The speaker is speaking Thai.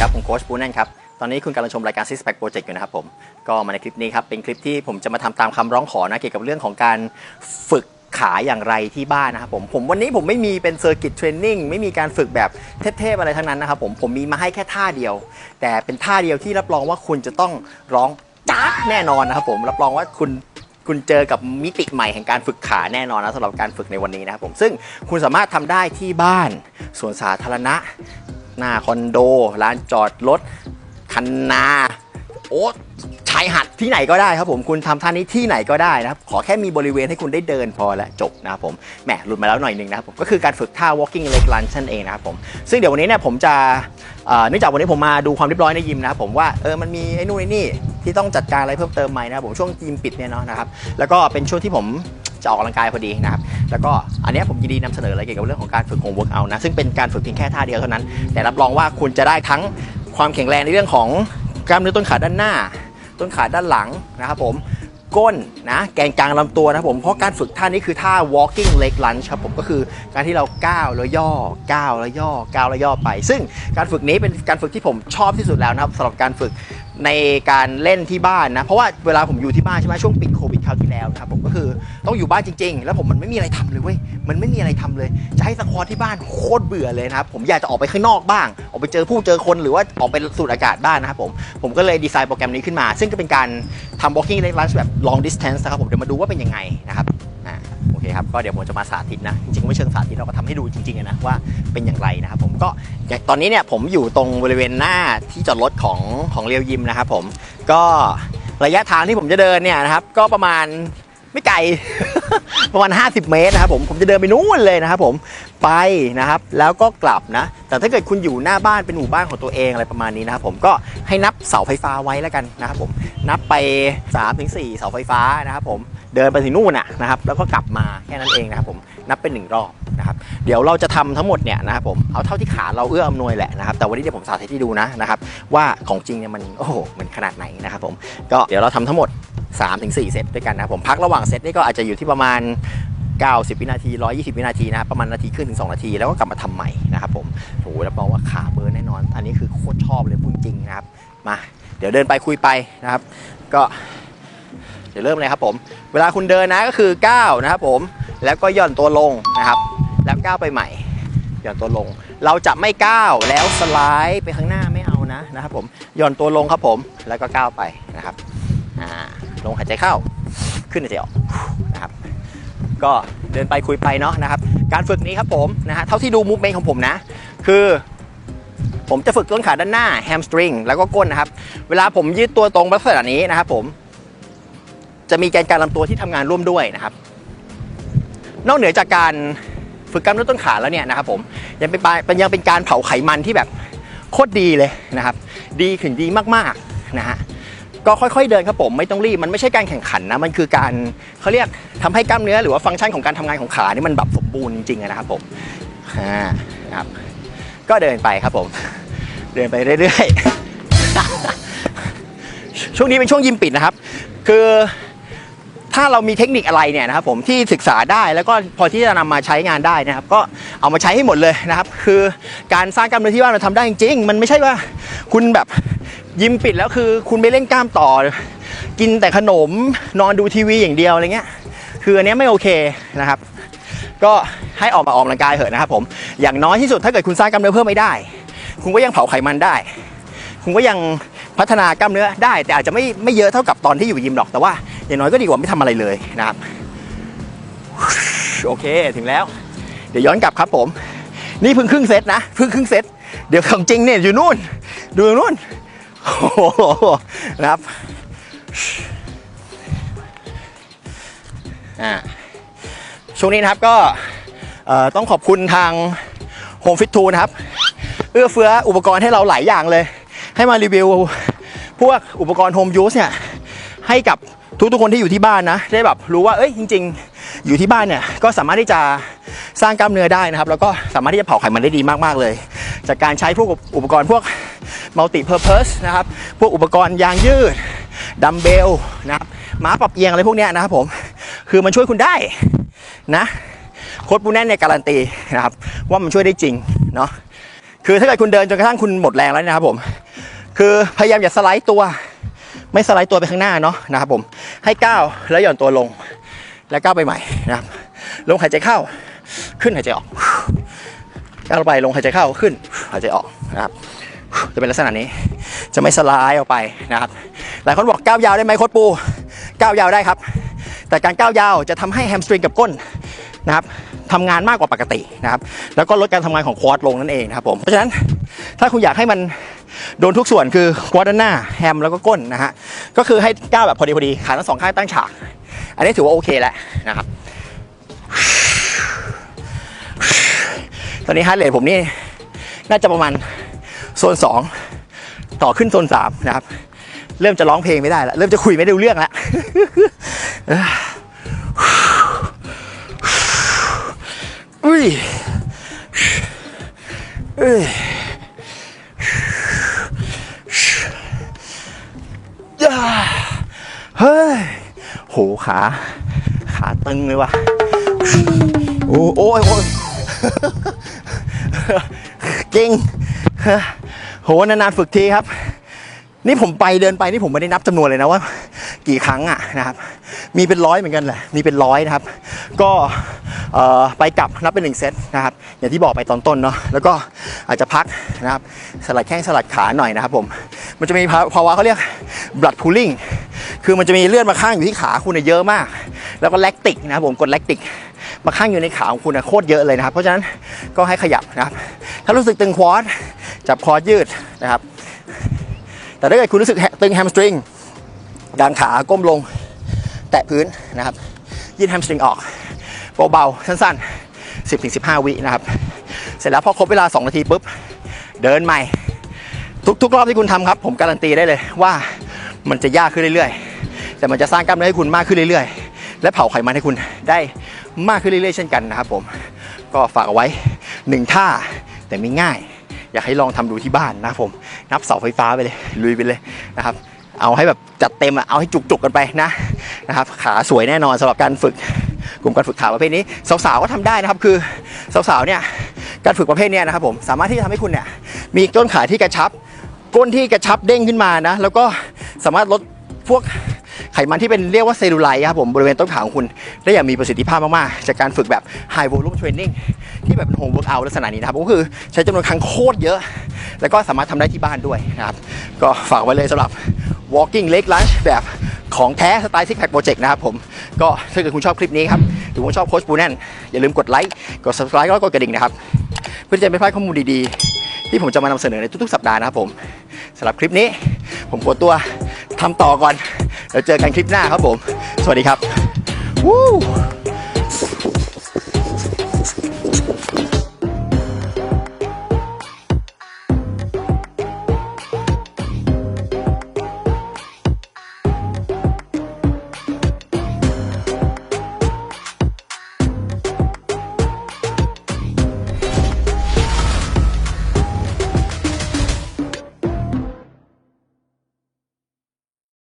ครับ ผมโค้ชปูแน่นครับ ตอนนี้คุณกำลังชมรายการ Six Pack Project อยู่นะครับผม ก็มาในคลิปนี้ครับ เป็นคลิปที่ผมจะมาทำตามคำร้องขอนะ เกี่ยวกับเรื่องของการฝึกขาอย่างไรที่บ้านนะครับผม ผมวันนี้ผมไม่มีเป็นเซอร์กิตเทรนนิ่งไม่มีการฝึกแบบเทพๆอะไรทั้งนั้นนะครับผม ผมมีมาให้แค่ท่าเดียว แต่เป็นท่าเดียวที่รับรองว่าคุณจะต้องร้องจ้าแน่นอนนะครับผม รับรองว่าคุณคุณเจอกับมิติใหม่แห่งการฝึกขาแน่นอนนะสำหรับการฝึกในวันนี้นะครับผม ซึ่งคุณสามารถทำได้ที่บ้านสวนสาธารณะ หน้าคอนโดร้านจอดรถคันนา โอ้ชายหัดที่ไหนก็ได้ครับผมคุณทำท่านี้ที่ไหนก็ได้นะครับ ขอแค่มีบริเวณให้คุณได้เดินพอและจบนะครับผมแหมหลุดมาแล้วหน่อยนึงนะครับผมก็คือการฝึกท่า walking leg lunge นั่นเองนะครับผมซึ่งเดี๋ยววันนี้เนี่ยผมจะเนื่องจากวันนี้ผมมาดูความเรียบร้อยในยิมนะครับผมว่าเออมันมีไอ้นู่นไอ้นี่ที่ต้องจัดการอะไรเพิ่มเติมไหมนะครับผมช่วงยิมปิดเนี่ยเนาะนะครับแล้วก็เป็นช่วงที่ผม จะออกกำลังกายพอดีนะครับแล้วก็อันนี้ผมยินดีนำเสนออะไรเกี่ยวกับเรื่องของการฝึกโฮมเวิร์กเอานะซึ่งเป็นการฝึกเพียงแค่ท่าเดียวเท่านั้น แต่รับรองว่าคุณจะได้ทั้งความแข็งแรงในเรื่องของกล้ามเนื้อต้นขาด้านหน้า ต้นขาด้านหลังนะครับผมก้นนะแกนกลางลำตัวนะผมเพราะการฝึกท่านี้คือท่า walking leg lunge ครับผมก็คือการที่เราก้าวแล้วย่อก้าวแล้วย่อก้าวแล้วย่อไป ซึ่งการฝึกนี้เป็นการฝึกที่ผมชอบที่สุดแล้วนะครับสำหรับการฝึก ในการเล่นที่บ้านนะ เพราะว่าเวลาผมอยู่ที่บ้านใช่ไหมช่วงปิดโควิดคราวที่แล้วนะครับผมก็คือต้องอยู่บ้านจริง ๆ แล้วผมมันไม่มีอะไรทำเลยเว้ยมันไม่มีอะไรทำเลย จะให้สควอตที่บ้านโคตรเบื่อเลยนะครับผมอยากจะออกไปข้างนอกบ้าง ออกไปเจอผู้เจอคนหรือว่าออกไปสูดอากาศบ้างนะครับผมผมก็เลยดีไซน์โปรแกรมนี้ขึ้นมา ซึ่งก็เป็นการทำ walking leg lunge แบบ long distance นะครับผมเดี๋ยวมาดูว่าเป็นยังไงนะครับ เคครับก็เดี๋ยวผมจะมาสาธิตนะ จริงๆไม่เชิงสาธิตเราก็ทำให้ดูจริงๆนะว่าเป็นอย่างไรนะครับผมก็ตอนนี้เนี่ยผมอยู่ตรงบริเวณหน้าที่จอดรถของของเรียวยิมนะครับผมก็ระยะทางที่ผมจะเดินเนี่ยนะครับก็ประมาณไม่ไกล ประมาณ 50 เมตรนะครับผมผมจะเดินไปนู่นเลยนะครับผมไปนะครับแล้วก็กลับนะ แต่ถ้าเกิดคุณอยู่หน้าบ้านเป็นหมู่บ้านของตัวเองอะไรประมาณนี้นะครับผมก็ให้นับเสาไฟฟ้าไว้แล้วกันนะครับผมนับไป3ถึง4เสาไฟฟ้านะครับผมเดินไปถึงนู่นน่ะนะครับแล้วก็กลับมาแค่นั้นเองนะครับผมนับเป็นหนึ่งรอบนะครับเดี๋ยวเราจะทำทั้งหมดเนี่ยนะครับผมเอาเท่าที่ขาเราเอื้ออำนวยแหละนะครับแต่วันนี้เดี๋ยวผมสาธิตให้ดูนะนะครับว่าของจริงเนี่ยมันโอ้โหมันขนาดไหนนะครับผมก็เดี๋ยวเราทำทั้งหมด 3-4 เซตด้วยกันนะครับผมพักระหว่างเซตนี่ก็อาจจะอยู่ที่ประมาณ 90 วินาที 120 วินาทีนะครับประมาณนาทีครึ่งถึง 2 นาที แล้วก็กลับมาทำใหม่นะครับผมโอ้โหรับรองว่าขาเบิร์นแน่นอน อันนี้คือโคตรชอบเลยพูดจริงนะครับ มา เดี๋ยวเดินไปคุยไปนะครับ ก็เดี๋ยวเริ่มเลยครับผม เวลาคุณเดินนะก็คือก้าวนะครับผม แล้วก็ย่อนตัวลงนะครับ แล้วก้าวไปใหม่ ย่อนตัวลง เราจะไม่ก้าวแล้วสไลด์ไปข้างหน้าไม่เอานะนะครับผม ย่อนตัวลงครับผม แล้วก็ก้าวไปนะครับ อ่า ลงหายใจเข้า ขึ้นหายใจออกนะครับก็เดินไปคุยไปเนาะนะครับการฝึกนี้ครับผมนะฮะเท่าที่ดูมูฟเมนต์ของผมนะ คือผมจะฝึกต้นขาด้านหน้าแฮมสตริงแล้วก็ก้นนะครับ เวลาผมยืดตัวตรงลักษณะนี้นะครับผมจะมีแกนกลารลำตัวที่ทำงานร่วมด้วยนะครับ นอกเหนือจากการฝึกกล้ามเนื้อต้นขาแล้วเนี่ยนะครับผมยังเป็นปเป็นยังเป็นการเผาไขมันที่แบบโคตรดีเลยนะครับ ดีถึงดีมากๆนะฮะ ก็ค่อยๆเดินครับผมไม่ต้องรีบมันไม่ใช่การแข่งขันนะมันคือการเขาเรียกทำให้กล้ามเนื้อหรือว่าฟังก์ชันของการทำงานของขานี่มันแบบสมบูรณ์จริงๆนะครับผมอ่าครับ ก็เดินไปครับผม เดินไปเรื่อยๆช่วงนี้เป็นช่วงยิมปิดนะครับ คือถ้าเรามีเทคนิคอะไรเนี่ยนะครับผมที่ศึกษาได้แล้วก็พอที่จะนำมาใช้งานได้นะครับ ก็เอามาใช้ให้หมดเลยนะครับ คือการสร้างกล้ามเนื้อที่ว่ามันทำได้จริงๆมันไม่ใช่ว่าคุณแบบ ยิมปิดแล้วคือคุณไปเล่นกล้ามต่อ กินแต่ขนมนอนดูทีวีอย่างเดียวอะไรเงี้ย คืออันนี้ไม่โอเคนะครับ ก็ให้ออกมาออกกำลังกายเถอะนะครับผม อย่างน้อยที่สุดถ้าเกิดคุณสร้างกล้ามเนื้อเพิ่มไม่ได้ คุณก็ยังเผาไขมันได้ คุณก็ยังพัฒนากล้ามเนื้อได้ แต่อาจจะไม่ไม่เยอะเท่ากับตอนที่อยู่ยิมหรอกแต่ว่า อย่างน้อยก็ดีกว่าไม่ทำอะไรเลยนะครับ โอเคถึงแล้ว เดี๋ยวย้อนกลับครับผม นี่เพิ่งครึ่งเซตนะเพิ่งครึ่งเซตเดี๋ยวของจริงเนี่ยอยู่นู่น ดูนู่น โอ้โหนะครับอ่าช่วงนี้นะครับก็ต้องขอบคุณทาง Home Fit 2นะครับ เอื้อเฟื้ออุปกรณ์ให้เราหลายอย่างเลย ให้มารีวิว พวกอุปกรณ์โฮมยูสเนี่ยให้กับทุกๆคนที่อยู่ที่บ้านนะ ได้แบบรู้ว่าเอ้ยจริง ๆ อยู่ที่บ้านเนี่ยก็สามารถที่จะสร้างกล้ามเนื้อได้นะครับ แล้วก็สามารถที่จะเผาไขมันได้ดีมากๆเลย จากการใช้พวกอุปกรณ์พวก มัลติเพอร์เพสนะครับ พวกอุปกรณ์ยางยืด ดัมเบลนะครับม้าปรับเอียงอะไรพวกเนี้ยนะครับผม คือมันช่วยคุณได้นะโค้ดปูแน่นเนี่ยการันตีนะครับ ว่ามันช่วยได้จริงเนาะคือถ้าเกิดคุณเดินจนกระทั่งคุณหมดแรงแล้วนยนะครับผม คือพยายามอย่าสไลด์ตัว ไม่สไลด์ตัวไปข้างหน้าเนาะนะครับผม ให้ก้าวแล้วหย่อนตัวลง แล้วก้าวไปใหม่นะครับ ลงหายใจเข้า ขึ้นหายใจออกก้าวไปลงหายใจเข้าขึ้นหายใจออกนะครับ จะเป็นลักษณะนี้ จะไม่สไลด์ออกไปนะครับหลายคนบอกก้าวยาวได้ไหมโค้ชปูก้าวยาวได้ครับ แต่การก้าวยาวจะทำให้แฮมสตริงกับก้นนะครับทำงานมากกว่าปกตินะครับแล้วก็ลดการทำงานของควอดลงนั่นเองนะครับผมเพราะฉะนั้นถ้าคุณอยากให้มันโดนทุกส่วนคือควอดด้านหน้าแฮมแล้วก็ก้นนะฮะก็คือให้ก้าวแบบพอดีพอดีขาทั้งสองข้างตั้งฉาก อันนี้ถือว่าโอเคแล้วนะครับตอนนี้ฮาร์ดเรทผมนี่น่าจะประมาณ โซน 2 ต่อขึ้นโซน 3 นะครับ เริ่มจะร้องเพลงไม่ได้แล้ว เริ่มจะคุยไม่ได้เรื่องแล้วอุ้ยเอ้ยย่าเฮ้ย โห ขา ขาตึงเลยว่ะ โอ้โอ้ยโอ้ยเก่ง โหนานๆฝึกทีครับ นี่ผมไปเดินไปนี่ผมไม่ได้นับจำนวนเลยนะว่า กี่ครั้งอะนะครับ มีเป็นร้อยเหมือนกันแหละมีเป็นร้อยนะครับ ก็ไปกลับนับเป็นหนึ่งเซตนะครับ อย่างที่บอกไปตอนต้นเนาะแล้วก็อาจจะพักนะครับสลัดแข้งสลัดขาหน่อยนะครับผมมันจะมีภาภาวะเขาเรียก blood pooling คือมันจะมีเลือดมาข้างอยู่ที่ขาคุณเนี่ยเยอะมาก แล้วก็แลคติกนะครับผมกดแลคติกมาข้างอยู่ในขาของคุณนะโคตรเยอะเลยนะครับ เพราะฉะนั้นก็ให้ขยับนะครับ ถ้ารู้สึกตึงควอด จับคอยืดนะครับ แต่ถ้าเกิดคุณรู้สึกตึงแฮมสตริงกางขาก้มลง แตะพื้นนะครับ ยืดแฮมสตริงออกเบาๆสั้นๆ 10-15 วินะครับ เสร็จแล้วพอครบเวลา 2 นาทีปุ๊บ เดินใหม่ ทุกๆ รอบที่คุณทำครับ ผมการันตีได้เลยว่ามันจะยากขึ้นเรื่อยๆ แต่มันจะสร้างกล้ามเนื้อให้คุณมากขึ้นเรื่อยๆ และเผาไขมันให้คุณได้มากขึ้นเรื่อยๆ เช่นกันนะครับผม ก็ฝากเอาไว้หนึ่งท่าแต่ไม่ง่าย อยากให้ลองทำดูที่บ้านนะผม นับเสาไฟฟ้าไปเลยลุยไปเลยนะครับ เอาให้แบบจัดเต็มอะเอาให้จุกๆกันไปนะนะครับ ขาสวยแน่นอนสำหรับการฝึกกลุ่มการฝึกขาประเภทนี้สาวๆก็ทำได้นะครับคือสาวๆเนี่ยการฝึกประเภทเนี้ยนะครับผมสามารถที่จะทำให้คุณเนี่ยมีต้นขาที่กระชับก้นที่กระชับเด้งขึ้นมานะแล้วก็สามารถลดพวก มันที่เป็นเรียกว่าเซลลูไลท์ครับผมบริเวณต้นขาของคุณ ได้อย่างมีประสิทธิภาพมาก ๆ จากการฝึกแบบ High Volume Training ที่แบบเป็นโฮมเวิร์กอัลักษณะนี้นะครับก็คือใช้จำนวนครั้งโคตรเยอะ แล้วก็สามารถทำได้ที่บ้านด้วยนะครับก็ฝากไว้เลยสำหรับ Walking Leg Lunge แบบของแท้สไตล์ Six Pack Project นะครับผม ก็ถ้าเกิดคุณชอบคลิปนี้ครับหรือว่าชอบโค้ชปูแน่นอย่าลืมกดไลค์กด subscribe แล้วก็กดกระดิ่งนะครับ เพื่อจะไม่พลาดข้อมูลดีๆ ที่ผมจะมานำเสนอในทุกๆ สัปดาห์นะครับผมสำหรับคลิปนี้ ผมขอตัวทำต่อก่อน แล้วเจอกันคลิปหน้าครับผม สวัสดีครับวู้